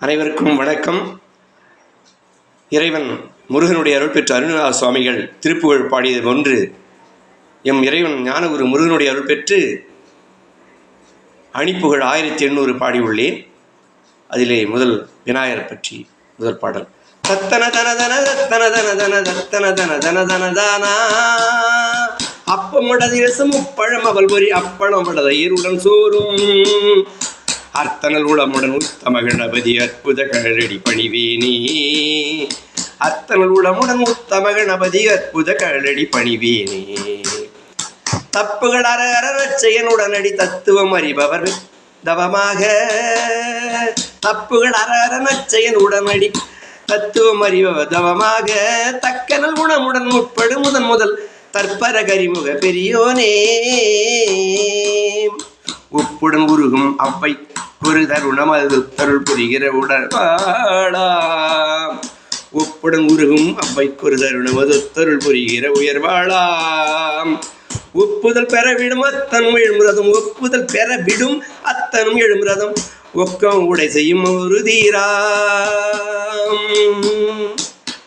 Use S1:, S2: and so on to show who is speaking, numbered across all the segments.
S1: அனைவருக்கும் வணக்கம். இறைவன் முருகனுடைய அருள் பெற்ற அருணா சுவாமிகள் திருப்புகழ் பாடியது ஒன்று. எம் இறைவன் ஞானகுரு முருகனுடைய அருள் பெற்று அணிப்புகழ் ஆயிரத்தி எண்ணூறு பாடியுள்ளேன் அதிலே முதல் விநாயகர் பற்றி முதல் பாடல். தத்தன தன தன தத்தன தன தன தத்தன தன தன தன தானா. அப்பமடது ரசம் உப்பழம் அவள் பொறி அப்பளம் இருடன் சோறும். அர்த்தனல் உளமுடன் உத்தம கணபதி அற்புத கழடி பணிவேனே அர்த்தனல் உளமுடன் உத்தம கணபதி அற்புத கழடி பணிவேனே தப்புகள் அற அறச்செயன் உடனடி தத்துவம் அறிபவர் தவமாக தப்புகள் அற அறச்செயன் உடனடி தத்துவம் அறிபவர் தவமாக தக்கனல் குணமுடன் முற்படும் முதன் முதல் தற்பர கரிமுக பெரியோனே. உப்புடன் உருகும் அவ்வை ஒரு தருணம் அது தருள் புரிகிற உடற்பாளாம் உப்புடன் உருகும் அவ்வை ஒரு தருணம் அது தருள் புரிகிற உயர்வாளாம். ஒப்புதல் பெற விடும் அத்தனும் எழுமுறதும் ஒப்புதல் பெற விடும் அத்தனும் எழுமுறதும் ஒக்கம் உடை செய்யும் ஒரு தீராம்.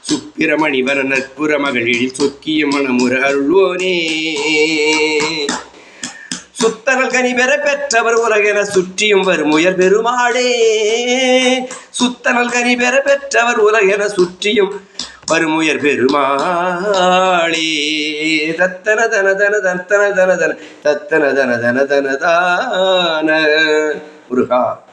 S1: சுப்பிரமணிவர நற்புற மகளிரில் சொக்கிய மனமுற அருள்வோனே. சுத்தனல் கனி பெற பெற்றவர் உலகென சுற்றியும் வரும் உயர் பெருமாளே. சுத்தனல் கனி பெற பெற்றவர் உலகென சுற்றியும் வரும் உயர் பெருமாளே. தத்தன தன தன தத்தன தன தன தத்தன தன தன தன தான. முருகா.